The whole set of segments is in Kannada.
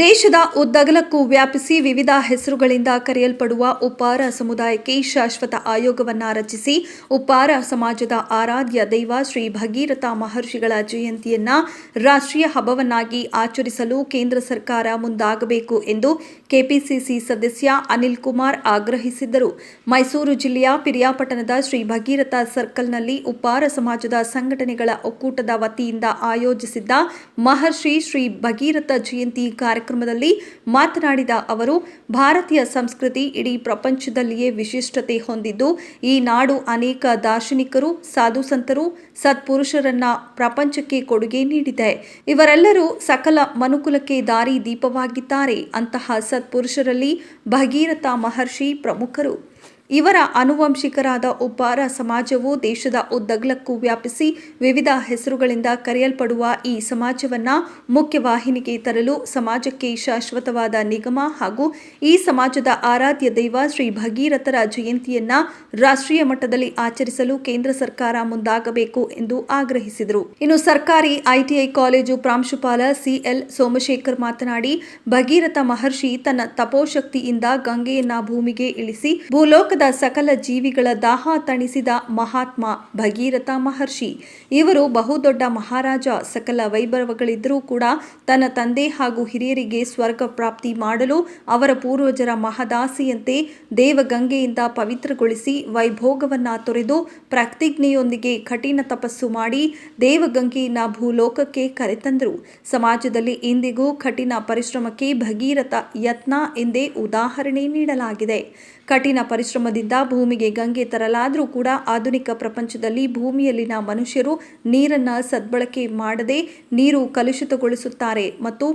ದೇಶದ ಉದ್ದಗಲಕ್ಕೂ ವ್ಯಾಪಿಸಿ ವಿವಿಧ ಹೆಸರುಗಳಿಂದ ಕರೆಯಲ್ಪಡುವ ಉಪ್ಪಾರ ಸಮುದಾಯಕ್ಕೆ ಶಾಶ್ವತ ಆಯೋಗವನ್ನ ರಚಿಸಿ ಉಪ್ಪಾರ ಸಮಾಜದ ಆರಾಧ್ಯ ದೈವ ಶ್ರೀ ಭಗೀರಥ ಮಹರ್ಷಿಗಳ ಜಯಂತಿಯನ್ನ ರಾಷ್ಟ್ರೀಯ ಹಬ್ಬವನ್ನಾಗಿ ಆಚರಿಸಲು ಕೇಂದ್ರ ಸರ್ಕಾರ ಮುಂದಾಗಬೇಕು ಎಂದು ಕೆಪಿಸಿಸಿ ಸದಸ್ಯ ಅನಿಲ್ ಕುಮಾರ್ ಆಗ್ರಹಿಸಿದ್ದರು. ಮೈಸೂರು ಜಿಲ್ಲೆಯ ಪಿರಿಯಾಪಟ್ಟಣದ ಶ್ರೀ ಭಗೀರಥ ಸರ್ಕಲ್ನಲ್ಲಿ ಉಪ್ಪಾರ ಸಮಾಜದ ಸಂಘಟನೆಗಳ ಒಕ್ಕೂಟದ ವತಿಯಿಂದ ಆಯೋಜಿಸಿದ್ದ ಮಹರ್ಷಿ ಶ್ರೀ ಭಗೀರಥ ಜಯಂತಿ ಕಾರ್ಯಕ್ರಮದಲ್ಲಿ ಮಾತನಾಡಿದ ಅವರು, ಭಾರತೀಯ ಸಂಸ್ಕೃತಿ ಇಡೀ ಪ್ರಪಂಚದಲ್ಲಿಯೇ ವಿಶಿಷ್ಟತೆ ಹೊಂದಿದ್ದು, ಈ ನಾಡು ಅನೇಕ ದಾರ್ಶನಿಕರು, ಸಾಧು ಸಂತರು, ಸತ್ಪುರುಷರನ್ನ ಪ್ರಪಂಚಕ್ಕೆ ಕೊಡುಗೆ ನೀಡಿದೆ. ಇವರೆಲ್ಲರೂ ಸಕಲ ಮನುಕುಲಕ್ಕೆ ದಾರಿ ದೀಪವಾಗಿದ್ದಾರೆ. ಅಂತಹ ಸತ್ಪುರುಷರಲ್ಲಿ ಭಗೀರಥ ಮಹರ್ಷಿ ಪ್ರಮುಖರು. ಇವರ ಅನುವಂಶಿಕರಾದ ಉಪ್ಪಾರ ಸಮಾಜವು ದೇಶದ ಉದ್ದಗಲಕ್ಕೂ ವ್ಯಾಪಿಸಿ ವಿವಿಧ ಹೆಸರುಗಳಿಂದ ಕರೆಯಲ್ಪಡುವ ಈ ಸಮಾಜವನ್ನ ಮುಖ್ಯವಾಹಿನಿಗೆ ತರಲು ಸಮಾಜಕ್ಕೆ ಶಾಶ್ವತವಾದ ನಿಗಮ ಹಾಗೂ ಈ ಸಮಾಜದ ಆರಾಧ್ಯ ದೈವ ಶ್ರೀ ಭಗೀರಥರ ಜಯಂತಿಯನ್ನ ರಾಷ್ಟ್ರೀಯ ಮಟ್ಟದಲ್ಲಿ ಆಚರಿಸಲು ಕೇಂದ್ರ ಸರ್ಕಾರ ಮುಂದಾಗಬೇಕು ಎಂದು ಆಗ್ರಹಿಸಿದರು. ಇನ್ನು ಸರ್ಕಾರಿ ಐಟಿಐ ಕಾಲೇಜು ಪ್ರಾಂಶುಪಾಲ ಸಿಎಲ್ ಸೋಮಶೇಖರ್ ಮಾತನಾಡಿ, ಭಗೀರಥ ಮಹರ್ಷಿ ತನ್ನ ತಪೋಶಕ್ತಿಯಿಂದ ಗಂಗೆಯನ್ನ ಭೂಮಿಗೆ ಇಳಿಸಿ ಭೂಲೋಕದ ಸಕಲ ಜೀವಿಗಳ ದಾಹ ತಣಿಸಿದ ಮಹಾತ್ಮ ಭಗೀರಥ ಮಹರ್ಷಿ. ಇವರು ಬಹುದೊಡ್ಡ ಮಹಾರಾಜ. ಸಕಲ ವೈಭವಗಳಿದ್ದರೂ ಕೂಡ ತನ್ನ ತಂದೆ ಹಾಗೂ ಹಿರಿಯರಿಗೆ ಸ್ವರ್ಗ ಪ್ರಾಪ್ತಿ ಮಾಡಲು ಅವರ ಪೂರ್ವಜರ ಮಹದಾಸಿಯಂತೆ ದೇವಗಂಗೆಯಿಂದ ಪವಿತ್ರಗೊಳಿಸಿ ವೈಭೋಗವನ್ನ ತೊರೆದು ಪ್ರತಿಜ್ಞೆಯೊಂದಿಗೆ ಕಠಿಣ ತಪಸ್ಸು ಮಾಡಿ ದೇವಗಂಗೆಯನ್ನ ಭೂಲೋಕಕ್ಕೆ ಕರೆತಂದರು. ಸಮಾಜದಲ್ಲಿ ಇಂದಿಗೂ ಕಠಿಣ ಪರಿಶ್ರಮಕ್ಕೆ ಭಗೀರಥ ಯತ್ನ ಎಂದೇ ಉದಾಹರಣೆ ನೀಡಲಾಗಿದೆ. ಕಠಿಣ ಪರಿಶ್ರಮದಿಂದ ಭೂಮಿಗೆ ಗಂಗೆ ತರಲಾದರೂ ಕೂಡ ಆಧುನಿಕ ಪ್ರಪಂಚದಲ್ಲಿ ಭೂಮಿಯಲ್ಲಿನ ಮನುಷ್ಯರು ನೀರನ್ನು ಸದ್ಬಳಕೆ ಮಾಡದೆ ನೀರು ಕಲುಷಿತಗೊಳಿಸುತ್ತಾರೆ ಮತ್ತು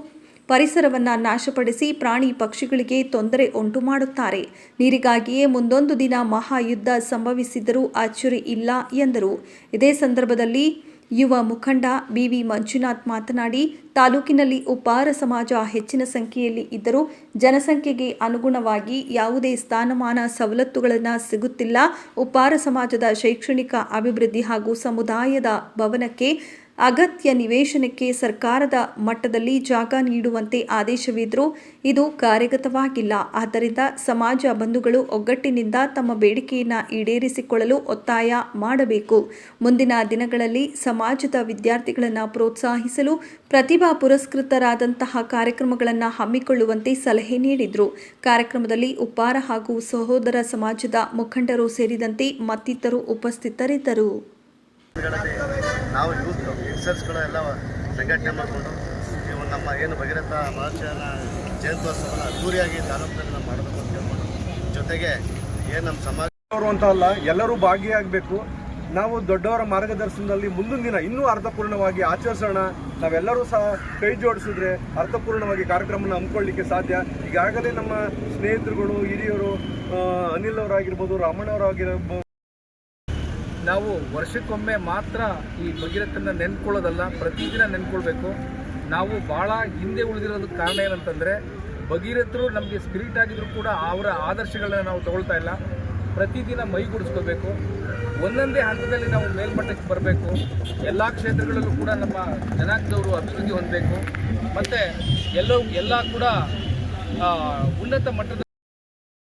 ಪರಿಸರವನ್ನು ನಾಶಪಡಿಸಿ ಪ್ರಾಣಿ ಪಕ್ಷಿಗಳಿಗೆ ತೊಂದರೆ ಉಂಟು ಮಾಡುತ್ತಾರೆ. ನೀರಿಗಾಗಿಯೇ ಮುಂದೊಂದು ದಿನ ಮಹಾಯುದ್ಧ ಸಂಭವಿಸಿದರೂ ಅಚ್ಚರಿ ಇಲ್ಲ ಎಂದರು. ಇದೇ ಸಂದರ್ಭದಲ್ಲಿ ಯುವ ಮುಖಂಡ ಬಿವಿ ಮಂಜುನಾಥ್ ಮಾತನಾಡಿ, ತಾಲೂಕಿನಲ್ಲಿ ಉಪಾರ ಸಮಾಜ ಹೆಚ್ಚಿನ ಸಂಖ್ಯೆಯಲ್ಲಿ ಇದ್ದರೂ ಜನಸಂಖ್ಯೆಗೆ ಅನುಗುಣವಾಗಿ ಯಾವುದೇ ಸ್ಥಾನಮಾನ ಸವಲತ್ತುಗಳನ್ನು ಸಿಗುತ್ತಿಲ್ಲ. ಉಪಾರ ಸಮಾಜದ ಶೈಕ್ಷಣಿಕ ಅಭಿವೃದ್ಧಿ ಹಾಗೂ ಸಮುದಾಯದ ಭವನಕ್ಕೆ ಅಗತ್ಯ ನಿವೇಶನಕ್ಕೆ ಸರ್ಕಾರದ ಮಟ್ಟದಲ್ಲಿ ಜಾಗ ನೀಡುವಂತೆ ಆದೇಶವಿದ್ದರೂ ಇದು ಕಾರ್ಯಗತವಾಗಿಲ್ಲ. ಆದ್ದರಿಂದ ಸಮಾಜ ಬಂಧುಗಳು ಒಗ್ಗಟ್ಟಿನಿಂದ ತಮ್ಮ ಬೇಡಿಕೆಯನ್ನು ಈಡೇರಿಸಿಕೊಳ್ಳಲು ಒತ್ತಾಯ ಮಾಡಬೇಕು. ಮುಂದಿನ ದಿನಗಳಲ್ಲಿ ಸಮಾಜದ ವಿದ್ಯಾರ್ಥಿಗಳನ್ನು ಪ್ರೋತ್ಸಾಹಿಸಲು ಪ್ರತಿಭಾ ಪುರಸ್ಕೃತರಾದಂತಹ ಕಾರ್ಯಕ್ರಮಗಳನ್ನು ಹಮ್ಮಿಕೊಳ್ಳುವಂತೆ ಸಲಹೆ ನೀಡಿದರು. ಕಾರ್ಯಕ್ರಮದಲ್ಲಿ ಉಪ್ಪಾರ ಹಾಗೂ ಸಹೋದರ ಸಮಾಜದ ಮುಖಂಡರು ಸೇರಿದಂತೆ ಮತ್ತಿತರರು ಉಪಸ್ಥಿತರಿದ್ದರು. ನಾವು ಯೂತ್ ಯಂಗ್ಸ್ಟರ್ಸ್ಗಳು ಎಲ್ಲ ಸಂಘಟನೆ ಮಾಡಿಕೊಂಡು ಇವು ನಮ್ಮ ಏನು ಭಗೀರಥ ಮಹರ್ಷಿಯನ್ನ ಜಯಂತ್ಯೋತ್ಸವನ ಅದ್ದೂರಿಯಾಗಿ ತಾಲೂಕಿನಲ್ಲಿ ಮಾಡಬೇಕು ಅಂತ ಹೇಳ್ಕೊಂಡು ಜೊತೆಗೆ ಏನು ನಮ್ಮ ಸಮಾಜ ಅಂತ ಅಲ್ಲ, ಎಲ್ಲರೂ ಭಾಗಿಯಾಗಬೇಕು. ನಾವು ದೊಡ್ಡವರ ಮಾರ್ಗದರ್ಶನದಲ್ಲಿ ಮುಂದಿನ ದಿನ ಇನ್ನೂ ಅರ್ಥಪೂರ್ಣವಾಗಿ ಆಚರಿಸೋಣ. ನಾವೆಲ್ಲರೂ ಸಹ ಕೈ ಜೋಡಿಸಿದ್ರೆ ಅರ್ಥಪೂರ್ಣವಾಗಿ ಕಾರ್ಯಕ್ರಮನ ಹಮ್ಮಿಕೊಳ್ಳಿಕ್ಕೆ ಸಾಧ್ಯ. ಈಗಾಗಲೇ ನಮ್ಮ ಸ್ನೇಹಿತರುಗಳು, ಹಿರಿಯರು ಅನಿಲ್ ಅವರಾಗಿರ್ಬೋದು ರಾಮಣ್ಣವರಾಗಿರ್ಬೋದು ನಾವು ವರ್ಷಕ್ಕೊಮ್ಮೆ ಮಾತ್ರ ಈ ಭಗೀರಥನ ನೆನ್ಕೊಳ್ಳೋದಲ್ಲ, ಪ್ರತಿದಿನ ನೆನ್ಕೊಳ್ಬೇಕು. ನಾವು ಭಾಳ ಹಿಂದೆ ಉಳಿದಿರೋದಕ್ಕೆ ಕಾರಣ ಏನಂತಂದರೆ, ಭಗೀರಥರು ನಮಗೆ ಸ್ಪಿರಿಟ್ ಆಗಿದ್ರು ಕೂಡ ಅವರ ಆದರ್ಶಗಳನ್ನ ನಾವು ತಗೊಳ್ತಾ ಇಲ್ಲ. ಪ್ರತಿದಿನ ಮೈಗೂಡಿಸ್ಕೋಬೇಕು ಒಂದೊಂದೇ ಹಂತದಲ್ಲಿ ನಾವು ಮೇಲ್ಮಟ್ಟಕ್ಕೆ ಬರಬೇಕು. ಎಲ್ಲ ಕ್ಷೇತ್ರಗಳಲ್ಲೂ ಕೂಡ ನಮ್ಮ ಜನಾಂಗದವರು ಅಭಿವೃದ್ಧಿ ಹೊಂದಬೇಕು. ಮತ್ತು ಎಲ್ಲವೂ ಎಲ್ಲ ಕೂಡ ಉನ್ನತ ಮಟ್ಟದ